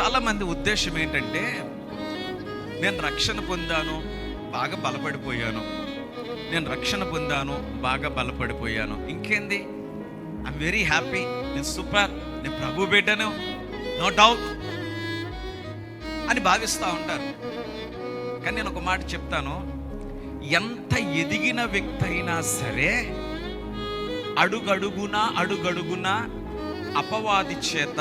చాలామంది ఉద్దేశం ఏంటంటే నేను రక్షణ పొందాను బాగా బలపడిపోయాను. నేను రక్షణ పొందాను బాగా బలపడిపోయాను. ఇంకేంది? ఐఎమ్ వెరీ హ్యాపీ నేను సూపర్ నేను ప్రభు బిడ్డను. నో డౌట్ అని భావిస్తూ ఉంటారు. కానీ నేను ఒక మాట చెప్తాను. ఎంత ఎదిగిన వ్యక్తి అయినా సరే అడుగడుగునా అడుగడుగునా అపవాది చేత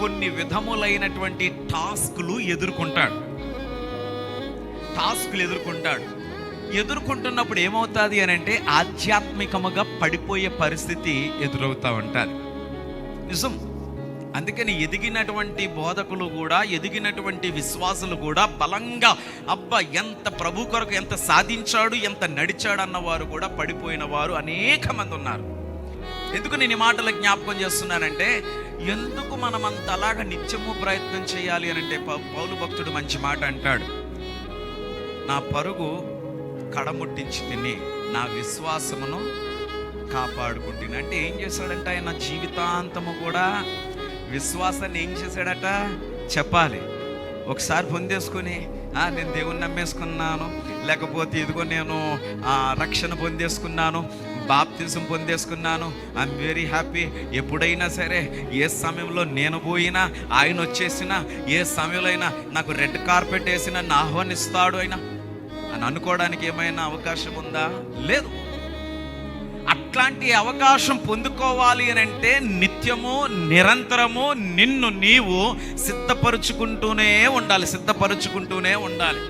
కొన్ని విధములైనటువంటి టాస్కులు ఎదుర్కొంటాడు. టాస్కులు ఎదుర్కొంటాడు. ఎదుర్కొంటున్నప్పుడు ఏమవుతుంది అని అంటే ఆధ్యాత్మికముగా పడిపోయే పరిస్థితి ఎదురవుతూ ఉంటుంది. నిజం. అందుకని ఎదిగినటువంటి బోధకులు కూడా ఎదిగినటువంటి విశ్వాసులు కూడా బలంగా అబ్బా ఎంత ప్రభు కొరకు ఎంత సాధించాడు ఎంత నడిచాడు అన్నవారు కూడా పడిపోయిన వారు అనేక మంది ఉన్నారు. ఎందుకు నేను ఈ మాటలు జ్ఞాపకం చేస్తున్నానంటే ఎందుకు మనం అంతలాగా నిత్యము ప్రయత్నం చేయాలి అని అంటే పౌలు భక్తుడు మంచి మాట అంటాడు. నా పరుగు కడముట్టించి తిని నా విశ్వాసమును కాపాడుకుంటుంది అంటే ఏం చేశాడంట ఆయన జీవితాంతము కూడా విశ్వాసాన్ని ఏం చేశాడట? చెప్పాలి. ఒకసారి పొందేసుకొని నేను దేవుణ్ణి నమ్మేసుకున్నాను. లేకపోతే ఇదిగో నేను ఆ, రక్షణ పొందేసుకున్నాను. బాప్తిజం పొందేసుకున్నాను. ఐఎమ్ వెరీ హ్యాపీ ఎప్పుడైనా సరే ఏ సమయంలో నేను పోయినా ఆయన వచ్చేసినా ఏ సమయంలో అయినా నాకు రెడ్ కార్పెట్ వేసినా నా ఆహ్వానిస్తాడు అయినా అని అనుకోవడానికి ఏమైనా అవకాశం ఉందా? లేదు. అట్లాంటి అవకాశం పొందుకోవాలి అని అంటే నిత్యము నిరంతరము నిన్ను నీవు సిద్ధపరుచుకుంటూనే ఉండాలి సిద్ధపరుచుకుంటూనే ఉండాలి.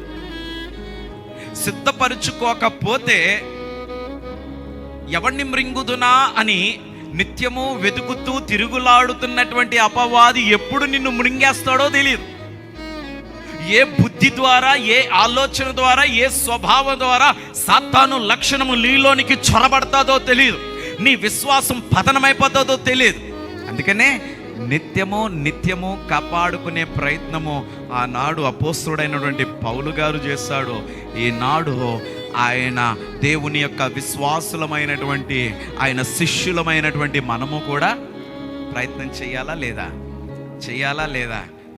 సిద్ధపరుచుకోకపోతే ఎవడిని మృంగుదునా అని నిత్యము వెతుకుతూ తిరుగులాడుతున్నటువంటి అపవాది ఎప్పుడు నిన్ను మృంగేస్తాడో తెలియదు. ఏ బుద్ధి ద్వారా ఏ ఆలోచన ద్వారా ఏ స్వభావం ద్వారా సాతాను లక్షణము నీలోనికి చొరబడతాదో తెలియదు. నీ విశ్వాసం పతనమైపోతుందో తెలియదు. అందుకనే నిత్యము నిత్యము కాపాడుకునే ప్రయత్నము ఆనాడు అపోస్తుడైనటువంటి పౌలు గారు చేశాడు. ఈనాడు ఆయన దేవుని యొక్క విశ్వాసులమైనటువంటి ఆయన శిష్యులమైనటువంటి మనము కూడా ప్రయత్నం చేయాలా లేదా? చేయాలా లేదా?